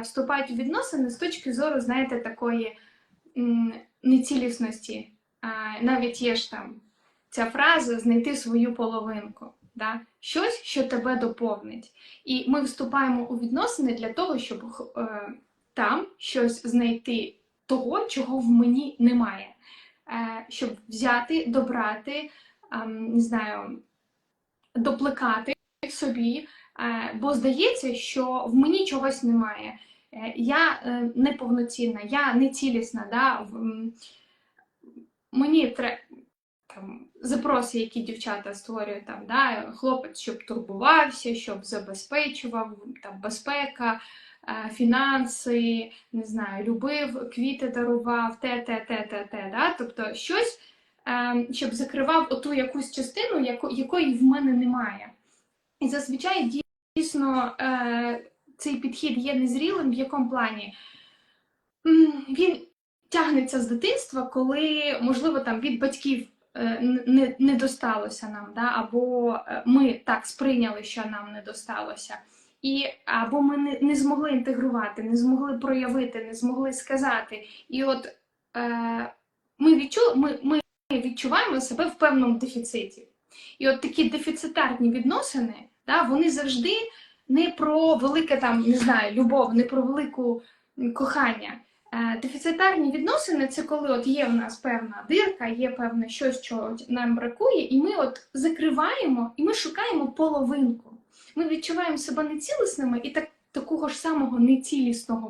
вступають у відносини з точки зору, знаєте, такої нецілісності. Навіть є ж там ця фраза знайти свою половинку. Да? Щось, що тебе доповнить. І ми вступаємо у відносини для того, щоб е, там щось знайти того, чого в мені немає. Е, щоб взяти, добрати, ем, не знаю, доплекати собі, е, бо здається, що в мені чогось немає. Е, Я е, неповноцінна, я не цілісна. Да? Мені треба запроси, які дівчата створюють, там, да? хлопець, щоб турбувався, щоб забезпечував, там, безпека, е, фінанси, не знаю, любив, квіти дарував, те, те, те, те, те. Да? Тобто щось, е, щоб закривав оту якусь частину, якої в мене немає. І зазвичай дійсно е, цей підхід є незрілим, в якому плані він тягнеться з дитинства, коли, можливо, там від батьків е, не, не досталося нам, да? або е, ми так сприйняли, що нам не досталося. І або ми не, не змогли інтегрувати, не змогли проявити, не змогли сказати. І от е, ми, відчули, ми, ми відчуваємо себе в певному дефіциті. І от такі дефіцитарні відносини, да, вони завжди не про велике там, не знаю, любов, не про велику кохання. Е, Дефіцитарні відносини це коли от є в нас певна дирка, є певне щось, що нам бракує, і ми от закриваємо, і ми шукаємо половинку. Ми відчуваємо себе нецілісними і так, такого ж самого нецілісного